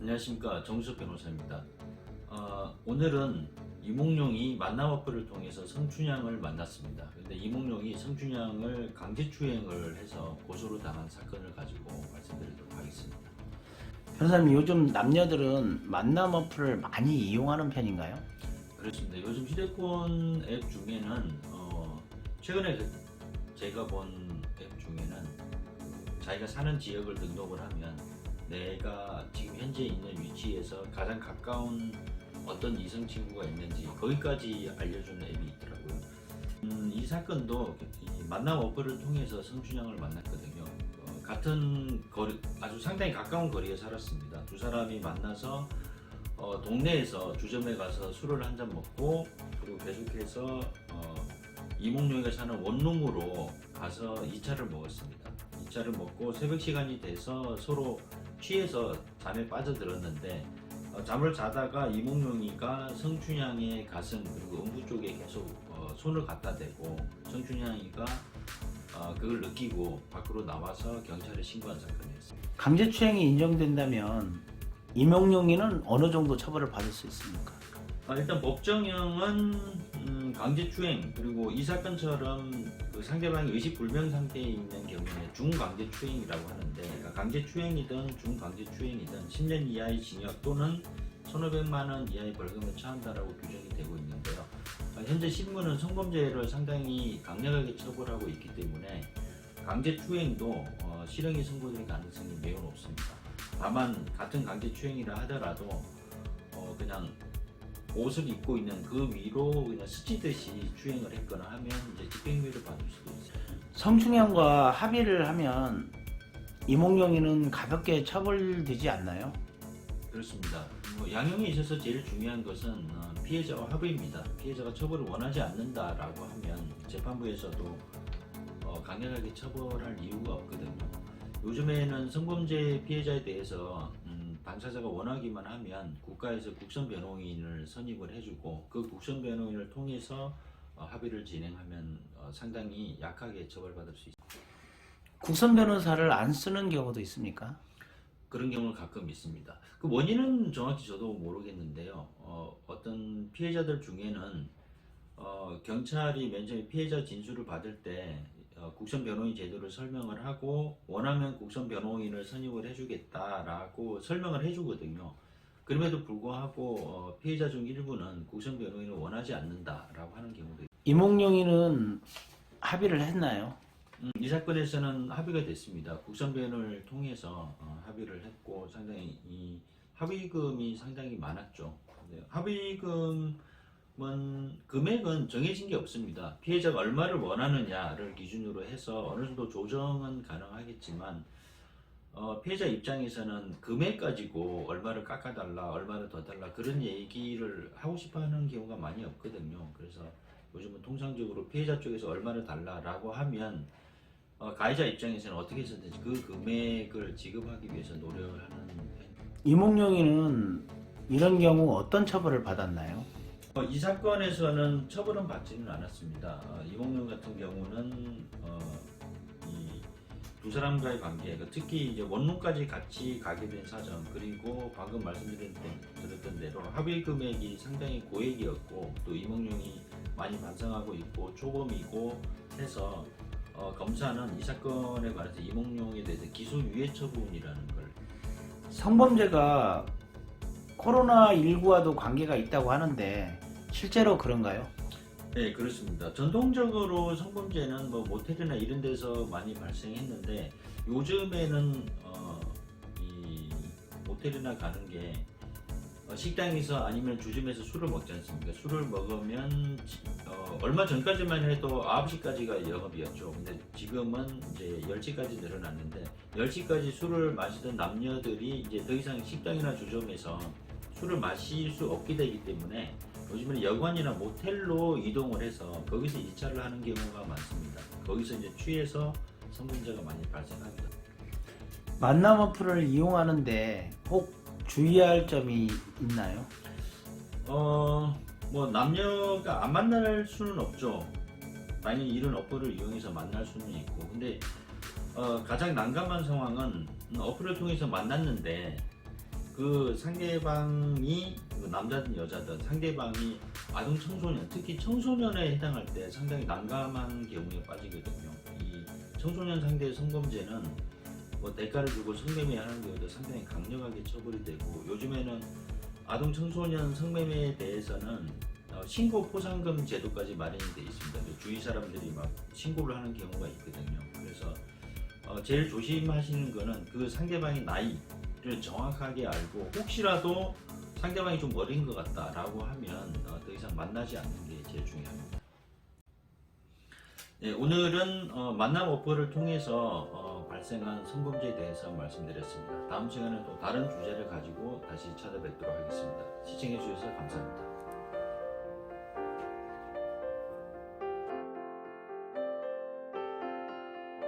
안녕하십니까 정수석 변호사입니다. 어, 오늘은 이몽룡이 만남 어플을 통해서 성춘향을 만났습니다. 근데 이몽룡이 성춘향을 강제추행을 해서 고소를 당한 사건을 가지고 말씀드리도록 하겠습니다. 변호사님 요즘 남녀들은 만남 어플을 많이 이용하는 편인가요? 그렇습니다. 요즘 휴대폰 앱 중에는 어, 최근에 그 제가 본 앱 중에는 그 자기가 사는 지역을 등록을 하면 내가 지금 현재 있는 위치에서 가장 가까운 어떤 이성 친구가 있는지 거기까지 알려주는 앱이 있더라고요. 음, 이 사건도 이 만남 어플을 통해서 성춘향을 만났거든요. 어, 같은 거리, 아주 상당히 가까운 거리에 살았습니다. 두 사람이 만나서 어, 동네에서 주점에 가서 술을 한 잔 먹고 그리고 계속해서 어, 이몽룡이가 사는 원룸으로 가서 2차를 먹었습니다. 2차를 먹고 새벽 시간이 돼서 서로 취해서 잠에 빠져들었는데 어, 잠을 자다가 이몽룡이가 성춘향의 가슴 그리고 음부 쪽에 계속 어, 손을 갖다 대고 성춘향이가 어, 그걸 느끼고 밖으로 나와서 경찰에 신고한 사건이었습니다. 강제추행이 인정된다면 이명룡이는 어느 정도 처벌을 받을 수 있습니까? 아, 일단 법정형은 음, 강제추행 그리고 이 사건처럼 그 상대방이 의식불명 상태에 있는 경우에 중강제추행이라고 하는데 그러니까 강제추행이든 중강제추행이든 10년 이하의 징역 또는 1,500만 원 이하의 벌금에 처한다라고 규정이 되고 있는데요. 아, 현재 신문은 성범죄를 상당히 강력하게 처벌하고 있기 때문에 강제추행도 어, 실형이 선고될 가능성이 매우 높습니다. 다만 같은 강제추행이라 하더라도 어, 그냥 옷을 입고 있는 그 위로 그냥 스치듯이 추행을 했거나 하면 이제 집행유예를 받을 수도 있어요. 성충향과 합의를 하면 이몽룡이는 가볍게 처벌되지 않나요? 그렇습니다. 뭐 양형에 있어서 제일 중요한 것은 어, 피해자와 합의입니다. 피해자가 처벌을 원하지 않는다라고 하면 재판부에서도 어, 강력하게 처벌할 이유가 없거든요. 요즘에는 성범죄 피해자에 대해서 음, 당사자가 원하기만 하면 국가에서 국선 변호인을 선임을 해주고 그 국선 변호인을 통해서 어, 합의를 진행하면 어, 상당히 약하게 처벌받을 수 있습니다. 국선 변호사를 안 쓰는 경우도 있습니까? 그런 경우는 가끔 있습니다. 그 원인은 정확히 저도 모르겠는데요. 어, 어떤 피해자들 중에는 어, 경찰이 맨 처음에 피해자 진술을 받을 때 어, 국선 변호인 제도를 설명을 하고 원하면 국선 변호인을 선임을 해주겠다라고 설명을 해주거든요. 그럼에도 불구하고 어, 피해자 중 일부는 국선 변호인을 원하지 않는다라고 하는 경우도 있습니다. 이몽룡이는 합의를 했나요? 음, 이 사건에서는 합의가 됐습니다. 국선변을 통해서 어, 합의를 했고 상당히 이 합의금이 상당히 많았죠. 네, 합의금은 금액은 정해진 게 없습니다. 피해자가 얼마를 원하느냐를 기준으로 해서 어느 정도 조정은 가능하겠지만 어, 피해자 입장에서는 금액 가지고 얼마를 깎아달라, 얼마를 더 달라 그런 얘기를 하고 싶어하는 경우가 많이 없거든요. 그래서 요즘은 통상적으로 피해자 쪽에서 얼마를 달라라고 하면 어, 가해자 입장에서는 어떻게 해서든지 그 금액을 지급하기 위해서 노력을 하는 편. 이몽룡이는 이런 경우 어떤 처벌을 받았나요? 어, 이 사건에서는 처벌은 받지는 않았습니다. 어, 이몽룡 같은 경우는 어, 이두 사람과의 관계, 그 특히 이제 원룸까지 같이 가게 된 사정, 그리고 방금 말씀드렸던 대로 합의 금액이 상당히 고액이었고 또 이몽룡이 많이 반성하고 있고 초범이고 해서 어, 검사는 이 사건에 관해서 이몽룡에 대해서 기소유예 처분이라는 걸 성범죄가 코로나19와도 관계가 있다고 하는데 실제로 그런가요? 네, 그렇습니다. 전통적으로 성범죄는 뭐 모텔이나 이런 데서 많이 발생했는데 요즘에는 어, 이 모텔이나 가는 게 어, 식당에서 아니면 주점에서 술을 먹지 않습니까? 술을 먹으면 지- 어, 얼마 전까지만 해도 9시까지가 영업이었죠. 근데 지금은 이제 10시까지 늘어났는데 10시까지 술을 마시던 남녀들이 이제 더 이상 식당이나 주점에서 술을 마실 수 없게 되기 때문에 요즘에는 여관이나 모텔로 이동을 해서 거기서 2차를 하는 경우가 많습니다. 거기서 이제 취해서 성범죄가 많이 발생합니다. 만남 어플을 이용하는데 꼭 주의할 점이 있나요? 어, 뭐 남녀가 안 만날 수는 없죠. 당연히 이런 어플을 이용해서 만날 수는 있고, 근데 어, 가장 난감한 상황은 어플을 통해서 만났는데 그 상대방이 그 남자든 여자든 상대방이 아동 청소년 특히 청소년에 해당할 때 상당히 난감한 경우에 빠지거든요. 이 청소년 상대 성범죄는 뭐 대가를 주고 성매매하는 경우도 상당히 강력하게 처벌이 되고 요즘에는 아동 청소년 성매매에 대해서는 어, 신고 포상금 제도까지 마련이 되어 있습니다. 그 주위 사람들이 막 신고를 하는 경우가 있거든요. 그래서 어, 제일 조심하시는 거는 그 상대방의 나이 를 정확하게 알고 혹시라도 상대방이 좀 어린 것 같다라고 하면 어, 더 이상 만나지 않는 게 제일 중요합니다. 네, 오늘은 어, 만남 오퍼를 통해서 어, 발생한 성범죄에 대해서 말씀드렸습니다. 다음 시간에 또 다른 주제를 가지고 다시 찾아뵙도록 하겠습니다. 시청해 주셔서 감사합니다.